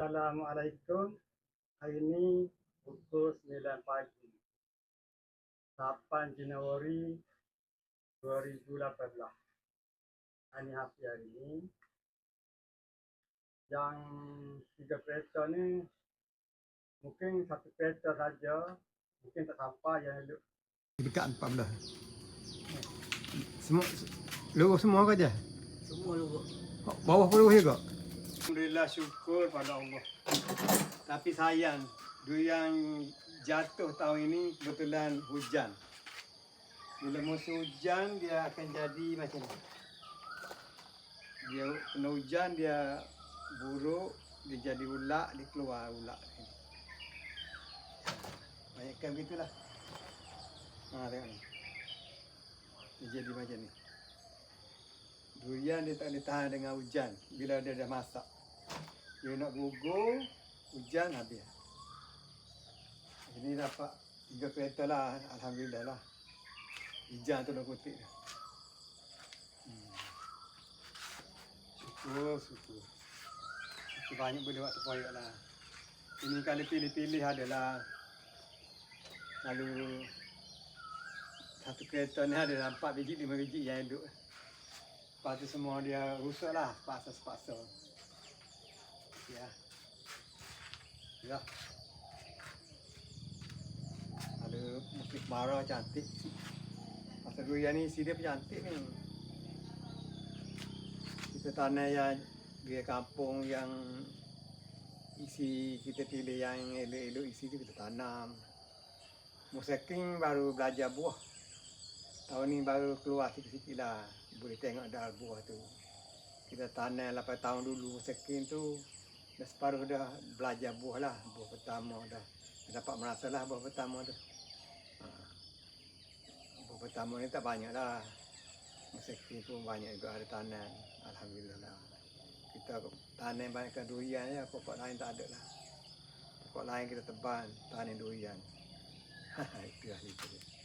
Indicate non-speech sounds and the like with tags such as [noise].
Assalamualaikum. Hari ini pukul 9 pagi. 8 Januari 2018. Hari hari ini. Yang tiga kereta ni mungkin satu kereta saja mungkin tak sampai yang elok Dekat 14. Semua luruh semua ke je? semua luruh Bawah pun luruh juga. Alhamdulillah syukur pada Allah. Tapi sayang, durian jatuh tahun ini kebetulan hujan. Bila musim hujan dia akan jadi macam ni. Dia kena hujan dia buruk, dia jadi ulak, dia keluar ulak. Banyakkan begitulah. Ha tengok ni. Dia jadi macam ni. Durian dia tak boleh tahan dengan hujan bila dia dah masak. Dia nak gugur, hujan habis. Ini dapat tiga kereta lah, Alhamdulillah lah. Hujan tu dah kutip. Hmm. Syukur, syukur. Banyak boleh buat terpoyak lah. Ini kali pilih-pilih adalah Lalu satu kereta ni ada empat biji, lima biji yang elok. Lepas tu semua dia rusak lah, paksa-paksa. Ya. Ya. Ada musik marah cantik. Pasal durian ni isi dia pun cantik ni. Kita tanah yang dia kampung yang isi kita pilih yang elok-elok isi tu kita tanam. Museking baru belajar buah. Tahun ni baru keluar sikit-sikit lah. Boleh tengok dah buah tu. Kita tanam 8 tahun dulu museking tu. Dah separuh dah belajar buah lah. Buah pertama dah. Dapat merasa lah buah pertama tu. Ha. Buah pertama ni tak banyak lah. Museking pun banyak juga ada tanam. Alhamdulillah lah. Kita tanam banyakkan durian ya. Pokok lain tak ada lah. Pokok lain kita teban tanam durian. [laughs] itu lah itu.